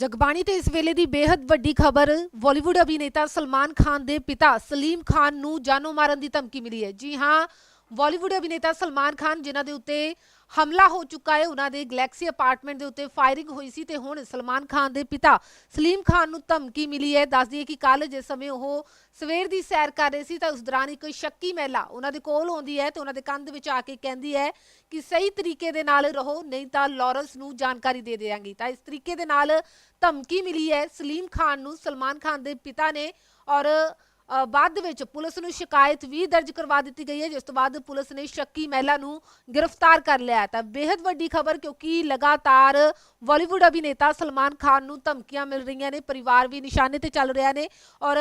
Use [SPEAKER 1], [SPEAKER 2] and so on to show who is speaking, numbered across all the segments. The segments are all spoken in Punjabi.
[SPEAKER 1] ਜਗਬਾਣੀ ਤੇ ਇਸ ਵੇਲੇ ਦੀ ਬੇहद ਵੱਡੀ ਖਬਰ ਬਾਲੀਵੁੱਡ ਅਭਿਨੇਤਾ ਸਲਮਾਨ ਖਾਨ ਦੇ ਪਿਤਾ ਸਲੀਮ ਖਾਨ ਨੂੰ ਜਾਨੋਂ ਮਾਰਨ ਦੀ ਧਮਕੀ ਮਿਲੀ ਹੈ। ਜੀ ਹਾਂ ਬਾਲੀਵੁੱਡ ਅਭਿਨੇਤਾ ਸਲਮਾਨ ਖਾਨ, ਜਿਨ੍ਹਾਂ ਦੇ ਉੱਤੇ ਹਮਲਾ ਹੋ ਚੁੱਕਾ ਹੈ। ਉਹਨਾਂ ਦੇ ਗਲੈਕਸੀ ਅਪਾਰਟਮੈਂਟ ਦੇ ਉੱਤੇ ਫਾਇਰਿੰਗ ਹੋਈ ਸੀ ਤੇ ਹੁਣ ਸਲਮਾਨ ਖਾਨ ਦੇ ਪਿਤਾ ਸਲੀਮ ਖਾਨ ਨੂੰ ਧਮਕੀ ਮਿਲੀ ਹੈ। ਦੱਸਦੀ ਹੈ ਕਿ ਕੱਲ ਜਿਸ ਸਮੇਂ ਉਹ ਸਵੇਰ ਦੀ ਸੈਰ ਕਰ ਰਹੇ ਸੀ ਤਾਂ ਉਸ ਦੌਰਾਨ ਇੱਕ ਸ਼ੱਕੀ ਮਹਿਲਾ ਉਹਨਾਂ ਦੇ ਕੋਲ ਆਉਂਦੀ ਹੈ ਤੇ ਉਹਨਾਂ ਦੇ ਕੰਧ ਵਿੱਚ ਆ ਕੇ ਕਹਿੰਦੀ ਹੈ ਕਿ ਸਹੀ ਤਰੀਕੇ ਦੇ ਨਾਲ ਰਹੋ, ਨਹੀਂ ਤਾਂ ਲਾਰੈਂਸ ਨੂੰ ਜਾਣਕਾਰੀ ਦੇ ਦੇਵਾਂਗੀ ਤਾਂ ਇਸ ਤਰੀਕੇ ਦੇ ਨਾਲ ਧਮਕੀ ਮਿਲੀ ਹੈ। ਸਲੀਮ ਖਾਨ ਨੂੰ ਸਲਮਾਨ ਖਾਨ ਦੇ ਪਿਤਾ ਨੇ ਔਰ ਬਾਅਦ ਵਿੱਚ ਪੁਲਿਸ ਨੂੰ ਸ਼ਿਕਾਇਤ ਵੀ ਦਰਜ ਕਰਵਾ ਦਿੱਤੀ ਗਈ ਹੈ, ਜਿਸ ਤੋਂ ਬਾਅਦ ਪੁਲਿਸ ਨੇ ਸ਼ੱਕੀ ਮਹਿਲਾ ਨੂੰ ਗ੍ਰਿਫਤਾਰ ਕਰ ਲਿਆ ਤਾਂ ਬੇहद ਵੱਡੀ ਖਬਰ, ਕਿਉਂਕਿ ਲਗਾਤਾਰ ਬਾਲੀਵੁੱਡ ਅਭਿਨੇਤਾ ਸਲਮਾਨ ਖਾਨ ਨੂੰ ਧਮਕੀਆਂ ਮਿਲ ਰਹੀਆਂ ਨੇ, ਪਰਿਵਾਰ ਵੀ ਨਿਸ਼ਾਨੇ ਤੇ ਚੱਲ ਰਿਹਾ ਨੇ ਔਰ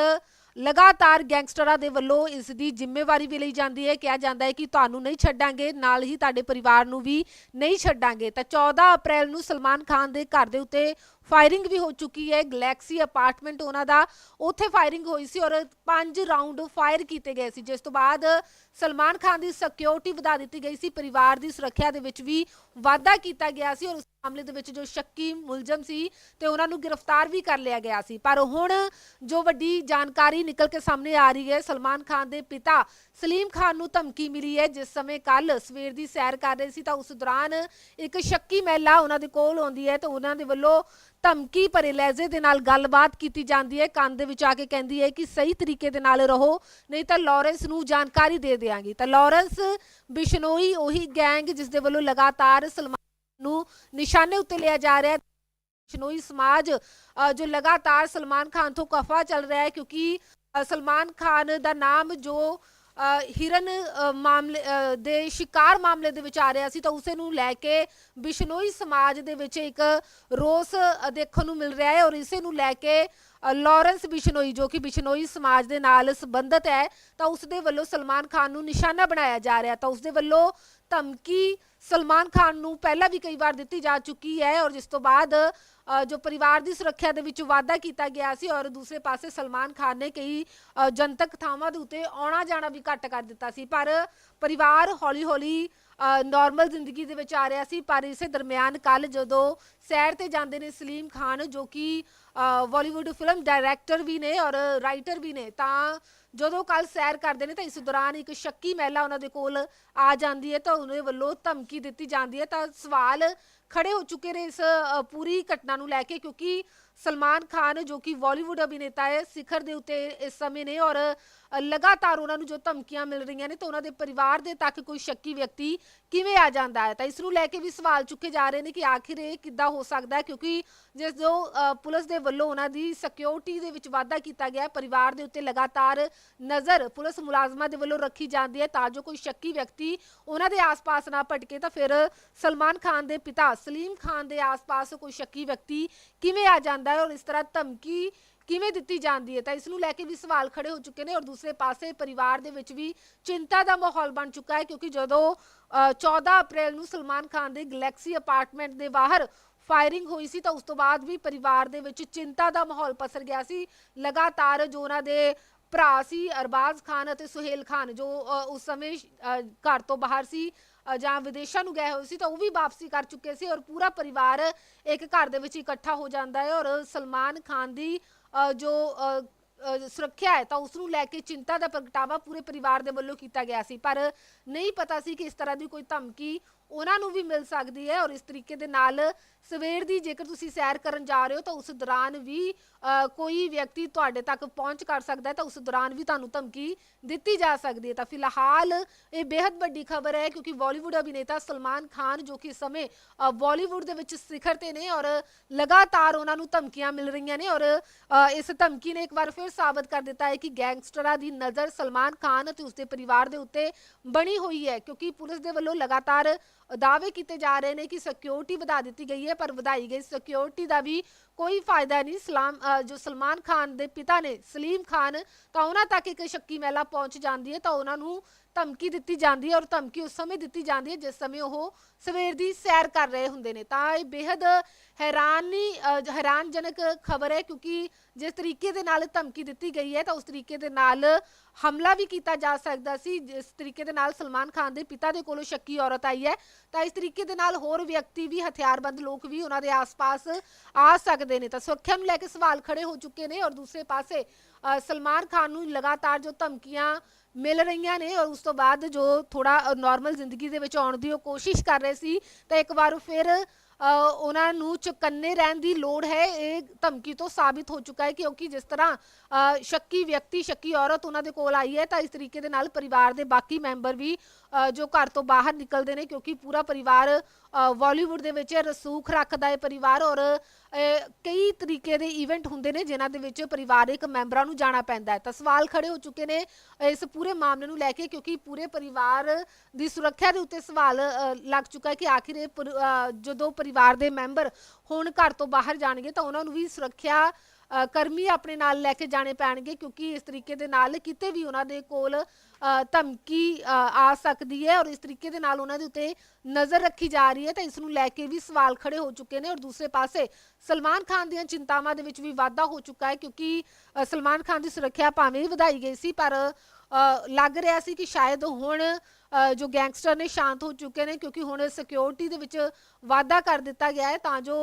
[SPEAKER 1] ਲਗਾਤਾਰ ਗੈਂਗਸਟਰਾਂ ਦੇ ਵੱਲੋਂ ਇਸ ਦੀ ਜ਼ਿੰਮੇਵਾਰੀ ਵੀ ਲਈ ਜਾਂਦੀ ਹੈ। ਕਿਹਾ ਜਾਂਦਾ ਹੈ ਕਿ ਤੁਹਾਨੂੰ ਨਹੀਂ ਛੱਡਾਂਗੇ, ਨਾਲ ਹੀ ਤੁਹਾਡੇ ਪਰਿਵਾਰ ਨੂੰ ਵੀ ਨਹੀਂ ਛੱਡਾਂਗੇ। ਤਾਂ 14 ਅਪ੍ਰੈਲ ਨੂੰ ਸਲਮਾਨ ਖਾਨ ਦੇ ਘਰ ਦੇ ਉੱਤੇ ਫਾਇਰਿੰਗ ਵੀ ਹੋ ਚੁੱਕੀ ਹੈ ਗਲੈਕਸੀ ਅਪਾਰਟਮੈਂਟ ਉਹਨਾਂ ਦਾ। ਉੱਥੇ ਫਾਇਰਿੰਗ ਹੋਈ ਸੀ ਔਰ ਪੰਜ ਰਾਉਂਡ ਫਾਇਰ ਕੀਤੇ ਗਏ ਸੀ। ਜਿਸ ਤੋਂ ਬਾਅਦ ਸਲਮਾਨ ਖਾਨ ਦੀ ਸਿਕਿਉਰਿਟੀ ਵਧਾ ਦਿੱਤੀ ਗਈ ਸੀ, ਪਰਿਵਾਰ ਦੀ ਸੁਰੱਖਿਆ ਦੇ ਵਿੱਚ ਵੀ ਵਾਧਾ ਕੀਤਾ ਗਿਆ ਸੀ ਔਰ ਉਸ ਮਾਮਲੇ ਦੇ ਵਿੱਚ ਜੋ ਸ਼ੱਕੀ ਮੁਲਜ਼ਮ ਸੀ ਤੇ ਉਹਨਾਂ ਨੂੰ ਗ੍ਰਿਫਤਾਰ ਵੀ ਕਰ ਲਿਆ ਗਿਆ ਸੀ। ਪਰ ਹੁਣ ਜੋ ਵੱਡੀ ਜਾਣਕਾਰੀ ਨਿਕਲ ਕੇ ਸਾਹਮਣੇ ਆ ਰਹੀ ਹੈ, ਸਲਮਾਨ ਖਾਨ ਦੇ ਪਿਤਾ ਸਲੀਮ ਖਾਨ ਨੂੰ ਧਮਕੀ ਮਿਲੀ ਹੈ। ਜਿਸ ਸਮੇਂ ਕੱਲ ਸਵੇਰ ਦੀ ਸੈਰ ਕਰ ਰਹੇ ਸੀ ਤਾਂ ਉਸ ਦੌਰਾਨ ਇੱਕ ਸ਼ੱਕੀ ਮਹਿਲਾ ਉਹਨਾਂ ਦੇ ਕੋਲ ਆਉਂਦੀ ਹੈ ਤੇ ਉਹਨਾਂ ਦੇ ਵੱਲੋਂ ਧਮਕੀ ਭਰੇ ਲਹਿਜ਼ੇ ਦੇ ਨਾਲ ਗੱਲਬਾਤ ਕੀਤੀ ਜਾਂਦੀ ਹੈ। ਕੰਨ ਦੇ ਵਿੱਚ ਆ ਕੇ ਕਹਿੰਦੀ ਹੈ ਕਿ ਸਹੀ ਤਰੀਕੇ ਦੇ ਨਾਲ ਰਹੋ, ਨਹੀਂ ਤਾਂ ਲਾਰੈਂਸ ਨੂੰ ਜਾਣਕਾਰੀ ਦੇ ਦੇਵਾਂਗੀ ਤਾਂ ਲਾਰੈਂਸ ਬਿਸ਼ਨੋਈ ਉਹੀ ਗੈਂਗ ਜਿਸ ਦੇ ਵੱਲੋਂ ਲਗਾਤਾਰ ਸਲਮਾਨ ਨੂੰ ਨਿਸ਼ਾਨੇ ਉੱਤੇ ਲਿਆ ਜਾ ਰਿਹਾ ਹੈ। ਬਿਸ਼ਨੋਈ ਸਮਾਜ ਜੋ ਲਗਾਤਾਰ ਸਲਮਾਨ ਖਾਨ ਤੋਂ ਕਫਾ ਚੱਲ ਰਿਹਾ ਹੈ ਕਿਉਂਕਿ ਸਲਮਾਨ ਖਾਨ ਦਾ ਨਾਮ ਜੋ ਹਿਰਨ ਮਾਮਲੇ ਦੇ ਸ਼ਿਕਾਰ ਮਾਮਲੇ ਦੇ ਵਿੱਚ ਆ ਰਿਹਾ ਸੀ ਤਾਂ ਉਸੇ ਨੂੰ ਲੈ ਕੇ ਬਿਸ਼ਨੋਈ ਸਮਾਜ ਦੇ ਵਿੱਚ ਇੱਕ ਰੋਸ ਦੇਖਣ ਨੂੰ ਮਿਲ ਰਿਹਾ ਹੈ ਔਰ ਇਸੇ ਨੂੰ ਲੈ ਕੇ ਅ, ਲਾਰੈਂਸ ਬਿਸ਼ਨੋਈ ਜੋ ਕਿ ਬਿਸ਼ਨੋਈ ਸਮਾਜ ਦੇ ਨਾਲ ਸੰਬੰਧਿਤ ਹੈ ਤਾਂ ਉਸ ਦੇ ਵੱਲੋਂ ਸਲਮਾਨ ਖਾਨ ਨੂੰ ਨਿਸ਼ਾਨਾ ਬਣਾਇਆ ਜਾ ਰਿਹਾ ਤਾਂ ਉਸ ਦੇ ਵੱਲੋਂ ਧਮਕੀ ਸਲਮਾਨ ਖਾਨ ਨੂੰ ਪਹਿਲਾਂ ਵੀ ਕਈ ਵਾਰ ਦਿੱਤੀ ਜਾ ਚੁੱਕੀ ਹੈ ਔਰ ਜਿਸ ਤੋਂ ਬਾਅਦ ਜੋ ਪਰਿਵਾਰ ਦੀ ਸੁਰੱਖਿਆ ਦੇ ਵਿੱਚ ਵਾਅਦਾ ਕੀਤਾ ਗਿਆ ਸੀ ਔਰ ਦੂਸਰੇ ਪਾਸੇ ਸਲਮਾਨ ਖਾਨ ਨੇ ਕਈ ਜਨਤਕ ਥਾਵਾਂ ਦੇ ਉੱਤੇ ਆਉਣਾ ਜਾਣਾ ਵੀ ਘੱਟ ਕਰ ਦਿੱਤਾ ਸੀ। ਪਰ ਪਰਿਵਾਰ ਹੌਲੀ-ਹੌਲੀ ਨਾਰਮਲ ਜ਼ਿੰਦਗੀ ਦੇ ਵਿੱਚ ਆ ਰਿਹਾ ਸੀ, ਪਰ ਇਸੇ ਦਰਮਿਆਨ ਕੱਲ ਜਦੋਂ ਸੈਰ ਤੇ ਜਾਂਦੇ ਨੇ ਸਲੀਮ ਖਾਨ, ਜੋ ਕਿ ਬਾਲੀਵੁੱਡ ਫਿਲਮ ਡਾਇਰੈਕਟਰ ਵੀ ਨੇ ਔਰ ਰਾਈਟਰ ਵੀ ਨੇ, ਤਾਂ ਜਦੋਂ ਕੱਲ ਸੈਰ ਕਰਦੇ ਨੇ ਤਾਂ ਇਸ ਦੌਰਾਨ ਇੱਕ ਸ਼ੱਕੀ ਮਹਿਲਾ ਉਹਨਾਂ ਦੇ ਕੋਲ ਆ ਜਾਂਦੀ ਹੈ ਤਾਂ ਉਹਦੇ ਵੱਲੋਂ ਧਮਕੀ ਦਿੱਤੀ ਜਾਂਦੀ ਹੈ। ਤਾਂ ਸਵਾਲ ਖੜੇ ਹੋ ਚੁੱਕੇ ਨੇ ਇਸ ਪੂਰੀ ਘਟਨਾ ਨੂੰ ਲੈ ਕੇ ਕਿਉਂਕਿ ਸਲਮਾਨ ਖਾਨ, ਜੋ ਕਿ ਬਾਲੀਵੁੱਡ ਅਭਿਨੇਤਾ ਹੈ, ਸਿਖਰ ਦੇ ਉੱਤੇ ਇਸ ਸਮੇਂ ਨੇ ਔਰ ਲਗਾਤਾਰ ਉਹਨਾਂ ਨੂੰ ਜੋ ਧਮਕੀਆਂ ਮਿਲ ਰਹੀਆਂ ਨੇ, ਤਾਂ ਉਹਨਾਂ ਦੇ ਪਰਿਵਾਰ ਦੇ ਤੱਕ ਕੋਈ ਸ਼ੱਕੀ ਵਿਅਕਤੀ ਕਿਵੇਂ ਆ ਜਾਂਦਾ ਹੈ? ਤਾਂ ਇਸ ਨੂੰ ਲੈ ਕੇ ਵੀ ਸਵਾਲ ਚੁੱਕੇ ਜਾ ਰਹੇ ਨੇ ਕਿ ਆਖਿਰ ਇਹ ਕਿੱਦਾਂ ਹੋ ਸਕਦਾ ਹੈ? ਕਿਉਂਕਿ ਜਿਸ ਜੋ ਪੁਲਿਸ ਦੇ ਵੱਲੋਂ ਉਹਨਾਂ ਦੀ ਸਿਕਿਉਰਿਟੀ ਦੇ ਵਿੱਚ ਵਾਧਾ ਕੀਤਾ ਗਿਆ ਹੈ, ਪਰਿਵਾਰ ਦੇ ਉੱਤੇ ਲਗਾਤਾਰ ਨਜ਼ਰ ਪੁਲਿਸ ਮੁਲਾਜ਼ਮਾਂ ਦੇ ਵੱਲੋਂ ਰੱਖੀ ਜਾਂਦੀ ਹੈ, ਤਾਂ ਜੋ ਕੋਈ ਸ਼ੱਕੀ ਵਿਅਕਤੀ ਉਹਨਾਂ ਦੇ ਆਸ-ਪਾਸ ਨਾ ਭਟਕੇ, ਤਾਂ ਫਿਰ ਸਲਮਾਨ ਖਾਨ ਦੇ ਪਿਤਾ ਸਲੀਮ ਖਾਨ ਦੇ ਆਸ-ਪਾਸ ਕੋਈ ਸ਼ੱਕੀ ਵਿਅਕਤੀ ਕਿਵੇਂ ਆ ਜਾਂਦਾ ਹੈ ਔਰ ਇਸ ਤਰ੍ਹਾਂ ਧਮਕੀ ਕਿਵੇਂ ਦਿੱਤੀ ਜਾਂਦੀ ਹੈ? ਤਾਂ ਇਸ ਨੂੰ ਲੈ ਕੇ ਵੀ ਸਵਾਲ ਖੜੇ ਹੋ ਚੁੱਕੇ ਨੇ ਔਰ ਦੂਸਰੇ ਪਾਸੇ ਪਰਿਵਾਰ ਦੇ ਵਿੱਚ ਵੀ ਚਿੰਤਾ ਦਾ ਮਾਹੌਲ ਬਣ ਚੁੱਕਾ ਹੈ ਕਿਉਂਕਿ ਜਦੋਂ ਅ, 14 ਅਪ੍ਰੈਲ ਨੂੰ ਸਲਮਾਨ ਖਾਨ ਦੇ ਗੈਲੈਕਸੀ ਅਪਾਰਟਮੈਂਟ ਦੇ ਬਾਹਰ ਫਾਇਰਿੰਗ ਹੋਈ ਸੀ ਤਾਂ ਉਸ ਤੋਂ ਬਾਅਦ ਵੀ ਪਰਿਵਾਰ ਦੇ ਵਿੱਚ ਚਿੰਤਾ ਦਾ ਮਾਹੌਲ ਪਸਰ ਗਿਆ ਸੀ। ਲਗਾਤਾਰ ਜੋ ਉਹਨਾਂ ਦੇ ਭਰਾ ਸੀ, ਅਰਬਾਜ਼ ਖਾਨ ਅਤੇ ਸੁਹੇਲ ਖਾਨ, ਜੋ ਉਸ ਸਮੇਂ ਘਰ ਤੋਂ ਬਾਹਰ ਸੀ ਜਾਂ ਵਿਦੇਸ਼ਾਂ ਨੂੰ ਗਏ ਹੋਏ ਸੀ, ਤਾਂ ਉਹ ਵੀ ਵਾਪਸੀ ਕਰ ਚੁੱਕੇ ਸੀ ਔਰ ਪੂਰਾ ਪਰਿਵਾਰ ਇੱਕ ਘਰ ਦੇ ਵਿੱਚ ਇਕੱਠਾ ਹੋ ਜਾਂਦਾ ਹੈ ਔਰ ਸਲਮਾਨ ਖਾਨ ਦੀ ਜੋ ਸੁਰੱਖਿਆ ਹੈ, ਤਾਂ ਉਸ ਨੂੰ ਲੈ ਕੇ ਚਿੰਤਾ ਦਾ ਪ੍ਰਗਟਾਵਾ ਪੂਰੇ ਪਰਿਵਾਰ ਦੇ ਵੱਲੋਂ ਕੀਤਾ ਗਿਆ ਸੀ। ਪਰ ਨਹੀਂ ਪਤਾ ਸੀ ਕਿ ਇਸ ਤਰ੍ਹਾਂ ਦੀ ਕੋਈ ਧਮਕੀ ਉਹਨਾਂ ਨੂੰ ਵੀ ਮਿਲ ਸਕਦੀ ਹੈ ਔਰ ਇਸ ਤਰੀਕੇ ਦੇ ਨਾਲ ਸਵੇਰ ਦੀ ਜੇਕਰ ਤੁਸੀਂ ਸੈਰ ਕਰਨ ਜਾ ਰਹੇ ਹੋ ਤਾਂ ਉਸ ਦੌਰਾਨ ਵੀ ਕੋਈ ਵਿਅਕਤੀ ਤੁਹਾਡੇ ਤੱਕ ਪਹੁੰਚ ਕਰ ਸਕਦਾ ਹੈ ਤਾਂ ਉਸ ਦੌਰਾਨ ਵੀ ਤੁਹਾਨੂੰ ਧਮਕੀ ਦਿੱਤੀ ਜਾ ਸਕਦੀ ਹੈ। ਤਾਂ ਫਿਲਹਾਲ ਇਹ ਬੇहद ਵੱਡੀ ਖਬਰ ਹੈ ਕਿਉਂਕਿ ਬਾਲੀਵੁੱਡ ਅਭਿਨੇਤਾ ਸਲਮਾਨ ਖਾਨ ਜੋ ਕਿ ਇਸ ਸਮੇਂ ਅ, ਬਾਲੀਵੁੱਡ ਦੇ ਵਿੱਚ ਸਿਖਰ ਤੇ ਨੇ ਔਰ ਲਗਾਤਾਰ ਉਹਨਾਂ ਨੂੰ ਧਮਕੀਆਂ ਮਿਲ ਰਹੀਆਂ ਨੇ ਔਰ ਇਸ ਧਮਕੀ ਨੇ ਇੱਕ ਵਾਰ ਫਿਰ ਸਾਬਤ ਕਰ ਦਿੱਤਾ ਹੈ ਕਿ ਗੈਂਗਸਟਰਾਂ ਦੀ ਨਜ਼ਰ ਸਲਮਾਨ ਖਾਨ ਅਤੇ ਉਸਦੇ ਪਰਿਵਾਰ ਦੇ ਉੱਤੇ ਬਣੀ ਹੋਈ ਹੈ ਕਿਉਂਕਿ ਪੁਲਿਸ ਦੇ ਵੱਲੋਂ ਲਗਾਤਾਰ ਦਾਅਵੇ ਕੀਤੇ ਜਾ ਰਹੇ ਨੇ ਕਿ ਸਿਕਿਉਰਿਟੀ ਵਧਾ ਦਿੱਤੀ ਗਈ ਹੈ, ਪਰ ਵਧਾਈ ਗਈ ਸਿਕਿਉਰਿਟੀ ਦਾ ਵੀ ਕੋਈ ਫਾਇਦਾ ਨਹੀਂ। ਸਲਾਮ ਜੋ ਸਲਮਾਨ ਖਾਨ ਦੇ ਪਿਤਾ ਨੇ ਸਲੀਮ ਖਾਨ, ਤਾਂ ਉਹਨਾਂ ਤੱਕ ਇੱਕ ਸ਼ੱਕੀ ਮਹਿਲਾ ਪਹੁੰਚ ਜਾਂਦੀ ਹੈ, ਤਾਂ ਉਹਨਾਂ ਨੂੰ ਧਮਕੀ ਦਿੱਤੀ ਜਾਂਦੀ ਹੈ ਔਰ ਧਮਕੀ ਉਸ ਸਮੇਂ ਦਿੱਤੀ ਜਾਂਦੀ ਹੈ ਜਿਸ ਸਮੇਂ ਉਹ ਸਵੇਰ ਦੀ ਸੈਰ ਕਰ ਰਹੇ ਹੁੰਦੇ ਨੇ। ਤਾਂ ਇਹ ਬੇहद ਹੈਰਾਨੀ ਹੈਰਾਨਜਨਕ ਖਬਰ ਹੈ ਕਿਉਂਕਿ ਜਿਸ ਤਰੀਕੇ ਦੇ ਨਾਲ ਧਮਕੀ ਦਿੱਤੀ ਗਈ ਹੈ, ਤਾਂ ਉਸ ਤਰੀਕੇ ਦੇ ਨਾਲ ਹਮਲਾ ਵੀ ਕੀਤਾ ਜਾ ਸਕਦਾ ਸੀ। ਜਿਸ ਤਰੀਕੇ ਦੇ ਨਾਲ ਸਲਮਾਨ ਖਾਨ ਦੇ ਪਿਤਾ ਦੇ ਕੋਲੋਂ ਸ਼ੱਕੀ ਔਰਤ ਆਈ ਹੈ, ਤਾਂ ਇਸ ਤਰੀਕੇ ਦੇ ਨਾਲ ਹੋਰ ਵਿਅਕਤੀ ਵੀ, ਹਥਿਆਰਬੰਦ ਲੋਕ ਵੀ ਉਹਨਾਂ ਦੇ ਆਸ-ਪਾਸ ਆ ਸਕਦੇ ਸਕਦੇ ਨੇ ਤਾਂ ਸੁਰੱਖਿਆ ਨੂੰ ਲੈ ਕੇ ਸਵਾਲ ਖੜੇ ਹੋ ਚੁੱਕੇ ਨੇ ਔਰ ਦੂਸਰੇ ਪਾਸੇ ਸਲਮਾਨ ਖਾਨ ਨੂੰ ਲਗਾਤਾਰ ਜੋ ਧਮਕੀਆਂ ਮਿਲ ਰਹੀਆਂ ਨੇ ਔਰ ਉਸ ਤੋਂ ਬਾਅਦ ਜੋ ਥੋੜਾ ਨਾਰਮਲ ਜ਼ਿੰਦਗੀ ਦੇ ਵਿੱਚ ਆਉਣ ਦੀ ਉਹ ਕੋਸ਼ਿਸ਼ ਕਰ ਰਹੇ ਸੀ, ਤਾਂ ਇੱਕ ਵਾਰ ਫਿਰ ਉਹਨਾਂ ਨੂੰ ਚੁਕੰਨੇ ਰਹਿਣ ਦੀ ਲੋੜ ਹੈ, ਇਹ ਧਮਕੀ ਤੋਂ ਸਾਬਿਤ ਹੋ ਚੁੱਕਾ ਹੈ ਕਿਉਂਕਿ ਜਿਸ ਤਰ੍ਹਾਂ ਸ਼ੱਕੀ ਵਿਅਕਤੀ, ਸ਼ੱਕੀ ਔਰਤ ਉਹਨਾਂ ਦੇ ਕੋਲ ਆਈ ਹੈ ਤਾਂ ਇਸ ਤਰੀਕੇ ਦੇ ਨਾਲ ਪਰਿਵਾਰ ਦੇ ਬਾਕੀ ਮੈਂਬਰ ਵੀ ਜੋ ਘਰ ਤੋਂ ਬਾਹਰ ਨਿਕਲਦੇ ਨੇ ਕਿਉਂਕਿ ਪੂਰਾ ਪਰਿਵਾਰ ਬਾਲੀਵੁੱਡ ਦੇ ਵਿੱਚ ਰਸੂਖ ਰੱਖਦਾ ਹੈ ਪਰਿਵਾਰ ਔਰ ਕਈ ਤਰੀਕੇ ਦੇ ਇਵੈਂਟ ਹੁੰਦੇ ਨੇ ਜਿਨ੍ਹਾਂ ਦੇ ਵਿੱਚ ਪਰਿਵਾਰਕ ਮੈਂਬਰਾਂ ਨੂੰ ਜਾਣਾ ਪੈਂਦਾ ਹੈ। ਤਾਂ ਸਵਾਲ ਖੜੇ ਹੋ ਚੁੱਕੇ ਨੇ ਇਸ ਪੂਰੇ ਮਾਮਲੇ ਨੂੰ ਲੈ ਕੇ ਕਿਉਂਕਿ ਪੂਰੇ ਪਰਿਵਾਰ ਦੀ ਸੁਰੱਖਿਆ ਦੇ ਉੱਤੇ ਸਵਾਲ ਲੱਗ ਚੁੱਕਾ ਹੈ ਕਿ ਆਖਿਰ ਇਹ ਜਦੋਂ ਪਰਿਵਾਰ ਦੇ ਮੈਂਬਰ ਹੁਣ ਘਰ ਤੋਂ ਬਾਹਰ ਜਾਣਗੇ ਤਾਂ ਉਹਨਾਂ ਨੂੰ ਵੀ ਸੁਰੱਖਿਆ ਕਰਮੀ ਆਪਣੇ ਨਾਲ ਲੈ ਕੇ ਜਾਣੇ ਪੈਣਗੇ ਕਿਉਂਕਿ ਇਸ ਤਰੀਕੇ ਦੇ ਨਾਲ ਕਿਤੇ ਵੀ ਉਹਨਾਂ ਦੇ ਕੋਲ ਧਮਕੀ ਆ ਸਕਦੀ ਹੈ ਔਰ ਇਸ ਤਰੀਕੇ ਦੇ ਨਾਲ ਉਹਨਾਂ ਦੇ ਉੱਤੇ ਨਜ਼ਰ ਰੱਖੀ ਜਾ ਰਹੀ ਹੈ ਤਾਂ ਇਸ ਨੂੰ ਲੈ ਕੇ ਵੀ ਸਵਾਲ ਖੜੇ ਹੋ ਚੁੱਕੇ ਨੇ ਔਰ ਦੂਸਰੇ ਪਾਸੇ ਸਲਮਾਨ ਖਾਨ ਦੀਆਂ ਚਿੰਤਾਵਾਂ ਦੇ ਵਿੱਚ ਵੀ ਵਾਧਾ ਹੋ ਚੁੱਕਾ ਹੈ ਕਿਉਂਕਿ ਸਲਮਾਨ ਖਾਨ ਦੀ ਸੁਰੱਖਿਆ ਭਾਵੇਂ ਵਧਾਈ ਗਈ ਸੀ ਪਰ ਲੱਗ ਰਿਹਾ ਸੀ ਕਿ ਸ਼ਾਇਦ ਹੁਣ ਜੋ ਗੈਂਗਸਟਰ ਨੇ ਸ਼ਾਂਤ ਹੋ ਚੁੱਕੇ ਨੇ ਕਿਉਂਕਿ ਹੁਣ ਸਿਕਿਉਰਿਟੀ ਦੇ ਵਿੱਚ ਵਾਧਾ ਕਰ ਦਿੱਤਾ ਗਿਆ ਹੈ ਤਾਂ ਜੋ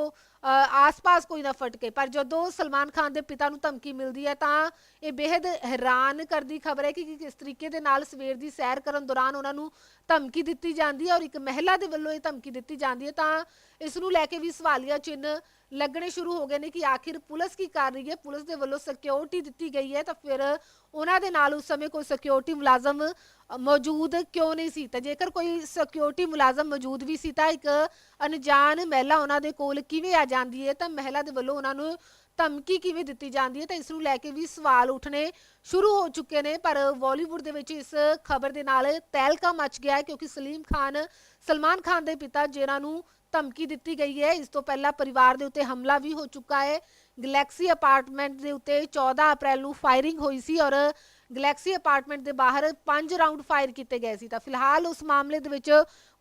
[SPEAKER 1] ਆਸ-ਪਾਸ ਕੋਈ ਨਾ ਫਟਕੇ। ਪਰ ਜਦੋਂ ਸਲਮਾਨ ਖਾਨ ਦੇ ਪਿਤਾ ਨੂੰ ਧਮਕੀ ਮਿਲਦੀ ਹੈ ਤਾਂ ਇਹ ਬੇहद ਹੈਰਾਨ ਕਰਦੀ ਖਬਰ ਹੈ ਕਿ ਕਿਸ ਤਰੀਕੇ ਦੇ ਨਾਲ ਸਵੇਰ ਦੀ ਸੈਰ ਕਰਨ ਦੌਰਾਨ ਉਹਨਾਂ ਨੂੰ ਧਮਕੀ ਦਿੱਤੀ ਜਾਂਦੀ ਹੈ ਔਰ ਇੱਕ ਮਹਿਲਾ ਦੇ ਵੱਲੋਂ ਇਹ ਧਮਕੀ ਦਿੱਤੀ ਜਾਂਦੀ ਹੈ ਤਾਂ ਇਸ ਨੂੰ ਲੈ ਕੇ ਵੀ ਸਵਾਲੀਆ ਚਿੰਨ੍ਹ ਲੱਗਣੇ ਸ਼ੁਰੂ ਹੋ ਗਏ ਨੇ ਕਿ ਆਖਿਰ ਪੁਲਿਸ ਕੀ ਕਰ ਰਹੀ ਹੈ? ਪੁਲਿਸ ਦੇ ਵੱਲੋਂ ਸਿਕਿਉਰਿਟੀ ਦਿੱਤੀ ਗਈ ਹੈ ਤਾਂ ਫਿਰ ਉਹਨਾਂ ਦੇ ਨਾਲ ਉਸ ਸਮੇਂ ਕੋਈ ਸਿਕਿਉਰਿਟੀ ਮੁਲਾਜ਼ਮ ਮੌਜੂਦ ਕਿਉਂ ਨਹੀਂ ਸੀ? ਤਾਂ ਜੇਕਰ ਕੋਈ ਸਿਕਿਉਰਿਟੀ ਮੁਲਾਜ਼ਮ ਮੌਜੂਦ ਵੀ ਸੀ ਤਾਂ ਇੱਕ ਅਣਜਾਣ ਮਹਿਲਾ ਉਹਨਾਂ ਦੇ ਕੋਲ ਕਿਵੇਂ ਆ ਜਾਂਦੀ ਹੈ? ਤਾਂ ਮਹਿਲਾ ਦੇ ਵੱਲੋਂ ਉਹਨਾਂ ਨੂੰ ਧਮਕੀ ਕਿਵੇਂ ਦਿੱਤੀ ਜਾਂਦੀ ਹੈ? ਤਾਂ ਇਸ ਨੂੰ ਲੈ ਕੇ ਵੀ ਸਵਾਲ ਉੱਠਣੇ ਸ਼ੁਰੂ ਹੋ ਚੁੱਕੇ ਨੇ, ਪਰ ਬਾਲੀਵੁੱਡ ਦੇ ਵਿੱਚ ਇਸ ਖਬਰ ਦੇ ਨਾਲ ਤਹਿਲਕਾ ਮਚ ਗਿਆ ਹੈ ਕਿਉਂਕਿ ਸਲੀਮ ਖਾਨ, ਸਲਮਾਨ ਖਾਨ ਦੇ ਪਿਤਾ ਜਿਨ੍ਹਾਂ ਨੂੰ ਧਮਕੀ ਦਿੱਤੀ ਗਈ ਹੈ, ਇਸ ਤੋਂ ਪਹਿਲਾਂ ਪਰਿਵਾਰ ਦੇ ਉੱਤੇ ਹਮਲਾ ਵੀ ਹੋ ਚੁੱਕਾ ਹੈ। ਗਲੈਕਸੀ ਅਪਾਰਟਮੈਂਟ ਦੇ ਉੱਤੇ 14 ਅਪ੍ਰੈਲ ਨੂੰ ਫਾਇਰਿੰਗ ਹੋਈ ਸੀ ਔਰ ਗਲੈਕਸੀ ਅਪਾਰਟਮੈਂਟ ਦੇ ਬਾਹਰ 5 ਰਾਉਂਡ ਫਾਇਰ ਕੀਤੇ ਗਏ ਸੀ। ਤਾਂ ਫਿਲਹਾਲ ਉਸ ਮਾਮਲੇ ਦੇ ਵਿੱਚ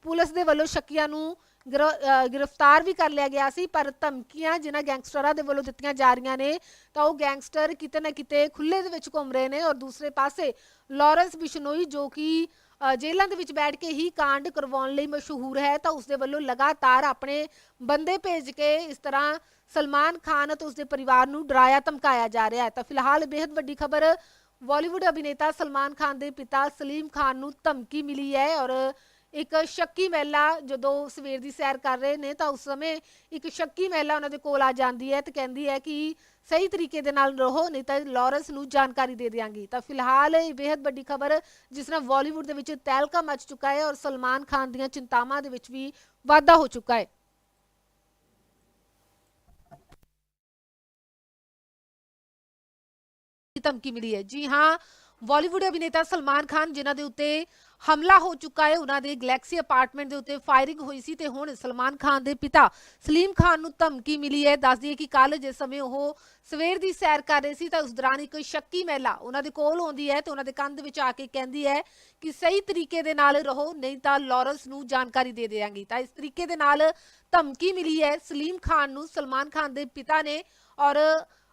[SPEAKER 1] ਪੁਲਿਸ ਦੇ ਵੱਲੋਂ ਸ਼ੱਕੀਆਂ ਨੂੰ ਗ੍ਰਿ- ਗ੍ਰਿਫਤਾਰ ਵੀ ਕਰ ਲਿਆ ਗਿਆ ਸੀ, ਪਰ ਧਮਕੀਆਂ ਜਿਨ੍ਹਾਂ ਗੈਂਗਸਟਰਾਂ ਦੇ ਵੱਲੋਂ ਦਿੱਤੀਆਂ ਜਾ ਰਹੀਆਂ ਨੇ, ਤਾਂ ਉਹ ਗੈਂਗਸਟਰ ਕਿਤੇ ਨਾ ਕਿਤੇ ਖੁੱਲੇ ਦੇ ਵਿੱਚ ਘੁੰਮ ਰਹੇ ਨੇ ਔਰ ਦੂਸਰੇ ਪਾਸੇ ਲਾਰੈਂਸ ਬਿਸ਼ਨੋਈ ਜੋ ਕਿ ਜੇਲ੍ਹਾਂ ਦੇ ਵਿੱਚ ਬੈਠ ਕੇ ਹੀ ਕਾਂਡ ਕਰਵਾਉਣ ਲਈ ਮਸ਼ਹੂਰ ਹੈ, ਤਾਂ ਉਸ ਦੇ ਵੱਲੋਂ ਲਗਾਤਾਰ ਆਪਣੇ ਬੰਦੇ ਭੇਜ ਕੇ ਇਸ ਤਰ੍ਹਾਂ ਸਲਮਾਨ ਖਾਨ ਅਤੇ ਉਸਦੇ ਪਰਿਵਾਰ ਨੂੰ ਡਰਾਇਆ, ਧਮਕਾਇਆ ਜਾ ਰਿਹਾ ਹੈ। ਤਾਂ ਫਿਲਹਾਲ ਬੇहद ਵੱਡੀ ਖਬਰ ਬਾਲੀਵੁੱਡ ਅਭਿਨੇਤਾ ਸਲਮਾਨ ਖਾਨ ਦੇ ਪਿਤਾ ਸਲੀਮ ਖਾਨ ਨੂੰ ਧਮਕੀ ਮਿਲੀ ਹੈ ਔਰ ਇੱਕ ਸ਼ੱਕੀ ਮਹਿਲਾ ਜਦੋਂ ਸਵੇਰ ਦੀ ਸੈਰ ਕਰ ਰਹੇ ਨੇ ਤਾਂ ਉਸ ਸਮੇਂ ਇੱਕ ਸ਼ੱਕੀ ਮਹਿਲਾ ਉਹਨਾਂ ਦੇ ਕੋਲ ਆ ਜਾਂਦੀ ਹੈ ਤੇ ਕਹਿੰਦੀ ਹੈ ਕਿ ਸਹੀ ਤਰੀਕੇ ਦੇ ਨਾਲ ਰਹੋ, ਨਹੀਂ ਤਾਂ ਲਾਰੈਂਸ ਨੂੰ ਜਾਣਕਾਰੀ ਦੇ ਦਿਆਂਗੀ। ਤਾਂ ਫਿਲਹਾਲ ਇਹ ਬੇहद ਵੱਡੀ ਖਬਰ ਜਿਸ ਨਾਲ ਬਾਲੀਵੁੱਡ ਦੇ ਵਿੱਚ ਤਹਿਲਕਾ ਮਚ ਚੁੱਕਾ ਹੈ ਔਰ ਸਲਮਾਨ ਖਾਨ ਦੀਆਂ ਚਿੰਤਾਵਾਂ ਦੇ ਵਿੱਚ ਵੀ ਵਾਧਾ ਹੋ ਚੁੱਕਾ ਹੈ। ਧਮਕੀ ਮਿਲੀ ਹੈ। ਜੀ ਹਾਂ ਬਾਲੀਵੁੱਡ ਅਭਿਨੇਤਾ ਸਲਮਾਨ ਖਾਨ, ਜਿਨ੍ਹਾਂ ਦੇ ਉੱਤੇ ਹਮਲਾ ਹੋ ਚੁੱਕਾ ਹੈ, ਉਹਨਾਂ ਦੇ ਗਲੈਕਸੀ ਅਪਾਰਟਮੈਂਟ ਦੇ ਉੱਤੇ ਫਾਇਰਿੰਗ ਹੋਈ ਸੀ ਤੇ ਹੁਣ ਸਲਮਾਨ ਖਾਨ ਦੇ ਪਿਤਾ ਸਲੀਮ ਖਾਨ ਨੂੰ ਧਮਕੀ ਮਿਲੀ ਹੈ। ਦੱਸ ਦਈਏ ਕਿ ਕੱਲ ਜਿਸ ਸਮੇਂ ਉਹ ਸਵੇਰ ਦੀ ਸੈਰ ਕਰ ਰਹੇ ਸੀ ਤਾਂ ਉਸ ਦੌਰਾਨ ਇੱਕ ਸ਼ੱਕੀ ਮਹਿਲਾ ਉਹਨਾਂ ਦੇ ਕੋਲ ਆਉਂਦੀ ਹੈ ਤੇ ਉਹਨਾਂ ਦੇ ਕੰਧ ਦੇ ਵਿੱਚ ਆ ਕੇ ਕਹਿੰਦੀ ਹੈ ਕਿ ਸਹੀ ਤਰੀਕੇ ਦੇ ਨਾਲ ਰਹੋ, ਨਹੀਂ ਤਾਂ ਲਾਰੈਂਸ ਨੂੰ ਜਾਣਕਾਰੀ ਦੇ ਦੇਵਾਂਗੀ ਤਾਂ ਇਸ ਤਰੀਕੇ ਦੇ ਨਾਲ ਧਮਕੀ ਮਿਲੀ ਹੈ ਸਲੀਮ ਖਾਨ ਨੂੰ। ਸਲਮਾਨ ਖਾਨ ਦੇ ਪਿਤਾ ਨੇ ਔਰ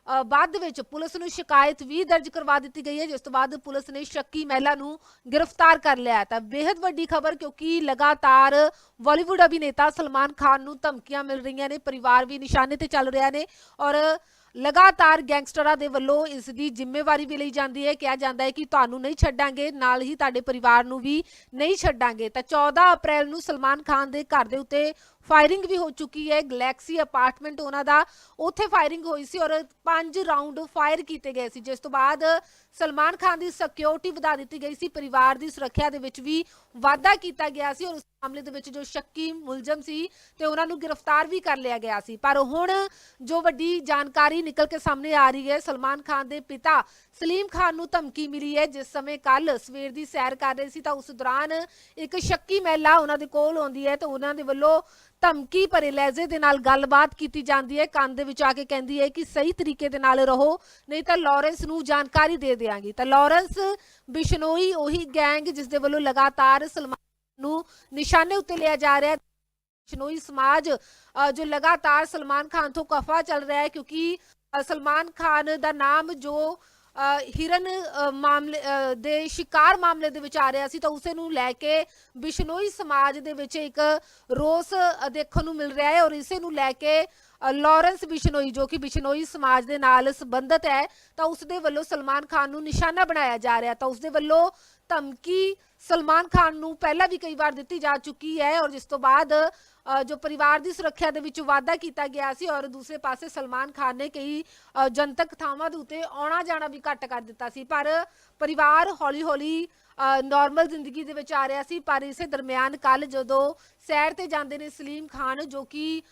[SPEAKER 1] ਬਾਅਦ ਵਿੱਚ ਪੁਲਿਸ ਨੂੰ ਸ਼ਿਕਾਇਤ ਵੀ ਦਰਜ ਕਰਵਾ ਦਿੱਤੀ ਗਈ ਹੈ, ਜਿਸ ਤੋਂ ਬਾਅਦ ਪੁਲਿਸ ਨੇ ਸ਼ੱਕੀ ਮਹਿਲਾ ਨੂੰ ਗ੍ਰਿਫਤਾਰ ਕਰ ਲਿਆ ਤਾਂ ਬੇहद ਵੱਡੀ ਖਬਰ ਕਿਉਂਕਿ ਲਗਾਤਾਰ ਬਾਲੀਵੁੱਡ ਅਭਿਨੇਤਾ ਸਲਮਾਨ ਖਾਨ ਨੂੰ ਧਮਕੀਆਂ ਮਿਲ ਰਹੀਆਂ ਨੇ, ਪਰਿਵਾਰ ਵੀ ਨਿਸ਼ਾਨੇ ਤੇ ਚੱਲ ਰਿਹਾ ਨੇ ਔਰ ਲਗਾਤਾਰ ਗੈਂਗਸਟਰਾਂ ਦੇ ਵੱਲੋਂ ਇਸ ਦੀ ਜ਼ਿੰਮੇਵਾਰੀ ਵੀ ਲਈ ਜਾਂਦੀ ਹੈ। ਕਿਹਾ ਜਾਂਦਾ ਹੈ ਕਿ ਤੁਹਾਨੂੰ ਨਹੀਂ ਛੱਡਾਂਗੇ, ਨਾਲ ਹੀ ਤੁਹਾਡੇ ਪਰਿਵਾਰ ਨੂੰ ਵੀ ਨਹੀਂ ਛੱਡਾਂਗੇ। ਤਾਂ 14 ਅਪ੍ਰੈਲ ਨੂੰ ਸਲਮਾਨ ਖਾਨ ਦੇ ਘਰ ਦੇ ਉੱਤੇ ਫਾਇਰਿੰਗ ਵੀ ਹੋ ਚੁੱਕੀ ਹੈ। ਗਲੈਕਸੀ ਅਪਾਰਟਮੈਂਟ ਉਹਨਾਂ ਦਾ ਉੱਥੇ ਫਾਇਰਿੰਗ ਹੋਈ ਸੀ ਔਰ 5 ਰਾਉਂਡ ਫਾਇਰ ਕੀਤੇ ਗਏ ਸੀ। ਜਿਸ ਤੋਂ ਬਾਅਦ ਸਲਮਾਨ ਖਾਨ ਦੀ ਸਿਕਿਉਰਿਟੀ ਵਧਾ ਦਿੱਤੀ ਗਈ ਸੀ। ਪਰਿਵਾਰ ਦੀ ਸੁਰੱਖਿਆ ਦੇ ਵਿੱਚ ਵੀ ਵਾਧਾ ਕੀਤਾ ਗਿਆ ਸੀ ਔਰ ਉਸ ਮਾਮਲੇ ਦੇ ਵਿੱਚ ਜੋ ਸ਼ੱਕੀ ਮੁਲਜ਼ਮ ਸੀ ਤੇ ਉਹਨਾਂ ਨੂੰ ਗ੍ਰਿਫਤਾਰ ਵੀ ਕਰ ਲਿਆ ਗਿਆ ਸੀ। ਪਰ ਹੁਣ ਜੋ ਵੱਡੀ ਜਾਣਕਾਰੀ ਨਿਕਲ ਕੇ ਸਾਹਮਣੇ ਆ ਰਹੀ ਹੈ, ਸਲਮਾਨ ਖਾਨ ਦੇ ਪਿਤਾ ਸਲੀਮ ਖਾਨ ਨੂੰ ਧਮਕੀ ਮਿਲੀ ਹੈ। ਜਿਸ ਸਮੇਂ ਕੱਲ ਸਵੇਰ ਦੀ ਸੈਰ ਕਰ ਰਹੇ ਸੀ ਤਾਂ ਉਸ ਦੌਰਾਨ ਇੱਕ ਸ਼ੱਕੀ ਮਹਿਲਾ ਉਹਨਾਂ ਦੇ ਕੋਲ ਆਉਂਦੀ ਹੈ ਤੇ ਉਹਨਾਂ ਦੇ ਵੱਲੋਂ ਧਮਕੀ ਭਰੇ ਲਹਿਜ਼ੇ ਦੇ ਨਾਲ ਗੱਲਬਾਤ ਕੀਤੀ ਜਾਂਦੀ ਹੈ। ਕੰਨ ਦੇ ਵਿੱਚ ਆ ਕੇ ਕਹਿੰਦੀ ਹੈ ਕਿ ਸਹੀ ਤਰੀਕੇ ਦੇ ਨਾਲ ਰਹੋ, ਨਹੀਂ ਤਾਂ ਲਾਰੈਂਸ ਨੂੰ ਜਾਣਕਾਰੀ ਦੇ ਦੇਵਾਂਗੀ ਤਾਂ ਲਾਰੈਂਸ ਬਿਸ਼ਨੋਈ ਉਹੀ ਗੈਂਗ ਜਿਸ ਦੇ ਵੱਲੋਂ ਲਗਾਤਾਰ ਸਲਮਾਨ ਨੂੰ ਨਿਸ਼ਾਨੇ ਉੱਤੇ ਲਿਆ ਜਾ ਰਿਹਾ ਹੈ। ਬਿਸ਼ਨੋਈ ਸਮਾਜ ਜੋ ਲਗਾਤਾਰ ਸਲਮਾਨ ਖਾਨ ਤੋਂ ਕਫਾ ਚੱਲ ਰਿਹਾ ਹੈ ਕਿਉਂਕਿ ਸਲਮਾਨ ਖਾਨ ਦਾ ਨਾਮ ਜੋ ਹਿਰਨ ਮਾਮਲੇ ਦੇ ਸ਼ਿਕਾਰ ਮਾਮਲੇ ਦੇ ਵਿੱਚ ਆ ਰਿਹਾ ਸੀ ਤਾਂ ਉਸੇ ਨੂੰ ਲੈ ਕੇ ਬਿਸ਼ਨੋਈ ਸਮਾਜ ਦੇ ਵਿੱਚ ਇੱਕ ਰੋਸ ਦੇਖਣ ਨੂੰ ਮਿਲ ਰਿਹਾ ਹੈ ਔਰ ਇਸੇ ਨੂੰ ਲੈ ਕੇ ਲਾਰੈਂਸ ਬਿਸ਼ਨੋਈ ਜੋ ਕਿ ਬਿਸ਼ਨੋਈ ਸਮਾਜ ਦੇ ਨਾਲ ਸੰਬੰਧਿਤ ਹੈ ਤਾਂ ਉਸ ਦੇ ਵੱਲੋਂ ਸਲਮਾਨ ਖਾਨ ਨੂੰ ਨਿਸ਼ਾਨਾ ਬਣਾਇਆ ਜਾ ਰਿਹਾ ਤਾਂ ਉਸ ਦੇ ਵੱਲੋਂ ਧਮਕੀ ਸਲਮਾਨ ਖਾਨ ਨੂੰ ਪਹਿਲਾਂ ਵੀ ਕਈ ਵਾਰ ਦਿੱਤੀ ਜਾ ਚੁੱਕੀ ਹੈ ਔਰ ਜਿਸ ਤੋਂ ਬਾਅਦ ਜੋ ਪਰਿਵਾਰ ਦੀ ਸੁਰੱਖਿਆ ਦੇ ਵਿੱਚ ਵਾਅਦਾ ਕੀਤਾ ਗਿਆ ਸੀ ਔਰ ਦੂਸਰੇ ਪਾਸੇ ਸਲਮਾਨ ਖਾਨ ਨੇ ਕਈ ਜਨਤਕ ਥਾਵਾਂ ਦੇ ਉੱਤੇ ਆਉਣਾ ਜਾਣਾ ਵੀ ਘੱਟ ਕਰ ਦਿੱਤਾ ਸੀ। ਪਰ ਪਰਿਵਾਰ ਹੌਲੀ-ਹੌਲੀ ਨਾਰਮਲ ਜ਼ਿੰਦਗੀ ਦੇ ਵਿੱਚ ਆ ਰਿਹਾ ਸੀ। ਪਰ ਇਸੇ ਦਰਮਿਆਨ ਕੱਲ ਜਦੋਂ ਸੈਰ ਤੇ ਜਾਂਦੇ ਨੇ ਸਲੀਮ ਖਾਨ, ਜੋ ਕਿ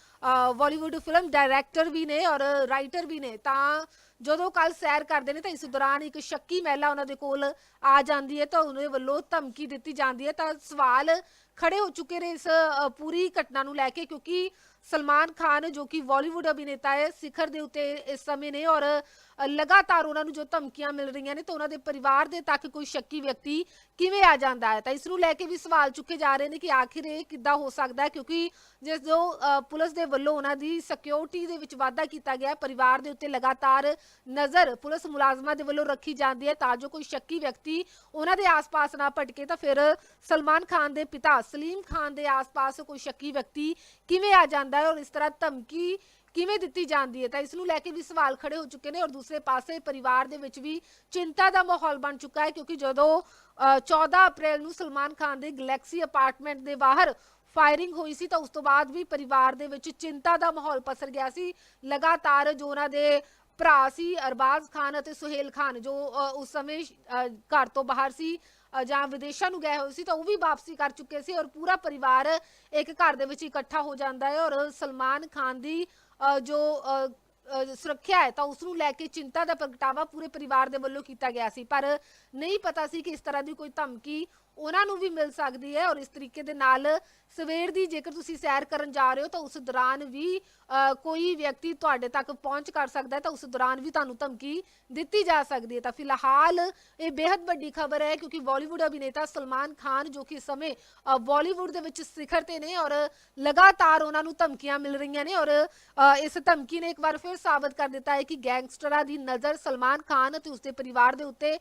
[SPEAKER 1] ਬਾਲੀਵੁੱਡ ਫਿਲਮ ਡਾਇਰੈਕਟਰ ਵੀ ਨੇ ਔਰ ਰਾਈਟਰ ਵੀ ਨੇ, ਤਾਂ ਜਦੋਂ ਕੱਲ ਸੈਰ ਕਰਦੇ ਨੇ ਤਾਂ ਇਸ ਦੌਰਾਨ ਇੱਕ ਸ਼ੱਕੀ ਮਹਿਲਾ ਉਹਨਾਂ ਦੇ ਕੋਲ ਆ ਜਾਂਦੀ ਹੈ ਤਾਂ ਉਹਨਾਂ ਵੱਲੋਂ ਧਮਕੀ ਦਿੱਤੀ ਜਾਂਦੀ ਹੈ। ਤਾਂ ਸਵਾਲ ਖੜੇ ਹੋ ਚੁੱਕੇ ਨੇ ਇਸ ਅ, ਪੂਰੀ ਘਟਨਾ ਨੂੰ ਲੈ ਕੇ ਕਿਉਂਕਿ ਸਲਮਾਨ ਖਾਨ, ਜੋ ਕਿ ਬਾਲੀਵੁੱਡ ਅਭਿਨੇਤਾ ਹੈ, ਸਿਖਰ ਦੇ ਉੱਤੇ ਇਸ ਸਮੇਂ ਨੇ ਔਰ ਲਗਾਤਾਰ ਉਹਨਾਂ ਨੂੰ ਜੋ ਧਮਕੀਆਂ ਮਿਲ ਰਹੀਆਂ ਨੇ, ਤਾਂ ਉਹਨਾਂ ਦੇ ਪਰਿਵਾਰ ਦੇ ਤੱਕ ਕੋਈ ਸ਼ੱਕੀ ਵਿਅਕਤੀ ਕਿਵੇਂ ਆ ਜਾਂਦਾ ਹੈ? ਤਾਂ ਇਸ ਨੂੰ ਲੈ ਕੇ ਵੀ ਸਵਾਲ ਚੁੱਕੇ ਜਾ ਰਹੇ ਨੇ ਕਿ ਆਖਿਰ ਇਹ ਕਿੱਦਾਂ ਹੋ ਸਕਦਾ ਹੈ? ਕਿਉਂਕਿ ਜਿਸ ਜੋ ਪੁਲਿਸ ਦੇ ਵੱਲੋਂ ਉਹਨਾਂ ਦੀ ਸਿਕਿਉਰਿਟੀ ਦੇ ਵਿੱਚ ਵਾਧਾ ਕੀਤਾ ਗਿਆ ਪਰਿਵਾਰ ਦੇ ਉੱਤੇ ਲਗਾਤਾਰ ਨਜ਼ਰ ਪੁਲਿਸ ਮੁਲਾਜ਼ਮਾਂ ਦੇ ਵੱਲੋਂ ਰੱਖੀ ਜਾਂਦੀ ਹੈ, ਤਾਂ ਜੋ ਕੋਈ ਸ਼ੱਕੀ ਵਿਅਕਤੀ ਉਹਨਾਂ ਦੇ ਆਸ-ਪਾਸ ਨਾ ਭਟਕੇ, ਤਾਂ ਫਿਰ ਸਲਮਾਨ ਖਾਨ ਦੇ ਪਿਤਾ, ਸਲੀਮ ਖਾਨ ਦੇ ਆਸ-ਪਾਸ ਕੋਈ ਸ਼ੱਕੀ ਵਿਅਕਤੀ ਕਿਵੇਂ ਆ ਜਾਂਦਾ ਹੈ ਔਰ ਇਸ ਤਰ੍ਹਾਂ ਧਮਕੀ ਕਿਵੇਂ ਦਿੱਤੀ ਜਾਂਦੀ ਹੈ? ਤਾਂ ਇਸ ਨੂੰ ਲੈ ਕੇ ਵੀ ਸਵਾਲ ਖੜੇ ਹੋ ਚੁੱਕੇ ਨੇ ਔਰ ਦੂਸਰੇ ਪਾਸੇ ਪਰਿਵਾਰ ਦੇ ਵਿੱਚ ਵੀ ਚਿੰਤਾ ਦਾ ਮਾਹੌਲ ਬਣ ਚੁੱਕਾ ਹੈ ਕਿਉਂਕਿ ਜਦੋਂ 14 ਅਪ੍ਰੈਲ ਨੂੰ ਸਲਮਾਨ ਖਾਨ ਦੇ ਗੈਲੈਕਸੀ ਅਪਾਰਟਮੈਂਟ ਦੇ ਬਾਹਰ ਫਾਇਰਿੰਗ ਹੋਈ ਸੀ ਤਾਂ ਉਸ ਤੋਂ ਬਾਅਦ ਵੀ ਪਰਿਵਾਰ ਦੇ ਵਿੱਚ ਚਿੰਤਾ ਦਾ ਮਾਹੌਲ ਪਸਰ ਗਿਆ ਸੀ। ਲਗਾਤਾਰ ਜੋ ਉਹਨਾਂ ਦੇ ਭਰਾ ਸੀ ਅਰਬਾਜ਼ ਖਾਨ ਅਤੇ ਸੁਹੇਲ ਖਾਨ ਜੋ ਉਸ ਸਮੇਂ ਘਰ ਤੋਂ ਬਾਹਰ ਸੀ ਜਾਂ ਵਿਦੇਸ਼ਾਂ ਨੂੰ ਗਏ ਹੋਏ ਸੀ ਤਾਂ ਉਹ ਵੀ ਵਾਪਸੀ ਕਰ ਚੁੱਕੇ ਸੀ ਔਰ ਪੂਰਾ ਪਰਿਵਾਰ ਇੱਕ ਘਰ ਦੇ ਵਿੱਚ ਇਕੱਠਾ ਹੋ ਜਾਂਦਾ ਹੈ ਔਰ ਸਲਮਾਨ ਖਾਨ ਦੀ ਜੋ ਅ, ਸੁਰੱਖਿਆ ਹੈ ਤਾਂ ਉਸ ਨੂੰ ਲੈ ਕੇ ਚਿੰਤਾ ਦਾ ਪ੍ਰਗਟਾਵਾ ਪੂਰੇ ਪਰਿਵਾਰ ਦੇ ਵੱਲੋਂ ਕੀਤਾ ਗਿਆ ਸੀ। ਪਰ ਨਹੀਂ ਪਤਾ ਸੀ ਕਿ ਇਸ ਤਰ੍ਹਾਂ ਦੀ ਕੋਈ ਧਮਕੀ ਉਹਨਾਂ ਨੂੰ ਵੀ ਮਿਲ ਸਕਦੀ ਹੈ ਔਰ ਇਸ ਤਰੀਕੇ ਦੇ ਨਾਲ ਸਵੇਰ ਦੀ ਜੇਕਰ ਤੁਸੀਂ ਸੈਰ ਕਰਨ ਜਾ ਰਹੇ ਹੋ ਤਾਂ ਉਸ ਦੌਰਾਨ ਵੀ ਕੋਈ ਵਿਅਕਤੀ ਤੁਹਾਡੇ ਤੱਕ ਪਹੁੰਚ ਕਰ ਸਕਦਾ ਹੈ ਤਾਂ ਉਸ ਦੌਰਾਨ ਵੀ ਤੁਹਾਨੂੰ ਧਮਕੀ ਦਿੱਤੀ ਜਾ ਸਕਦੀ ਹੈ। ਤਾਂ ਫਿਲਹਾਲ ਇਹ ਬੇहद ਵੱਡੀ ਖਬਰ ਹੈ ਕਿਉਂਕਿ ਬਾਲੀਵੁੱਡ ਅਭਿਨੇਤਾ ਸਲਮਾਨ ਖਾਨ ਜੋ ਕਿ ਇਸ ਸਮੇਂ ਅ, ਬਾਲੀਵੁੱਡ ਦੇ ਵਿੱਚ ਸਿਖਰ ਤੇ ਨੇ ਔਰ ਲਗਾਤਾਰ ਉਹਨਾਂ ਨੂੰ ਧਮਕੀਆਂ ਮਿਲ ਰਹੀਆਂ ਨੇ ਔਰ ਇਸ ਧਮਕੀ ਨੇ ਇੱਕ ਵਾਰ ਫਿਰ ਸਾਬਤ ਕਰ ਦਿੱਤਾ ਹੈ ਕਿ ਗੈਂਗਸਟਰਾਂ ਦੀ ਨਜ਼ਰ ਸਲਮਾਨ ਖਾਨ ਅਤੇ ਉਸਦੇ ਪਰਿਵਾਰ ਦੇ ਉੱਤੇ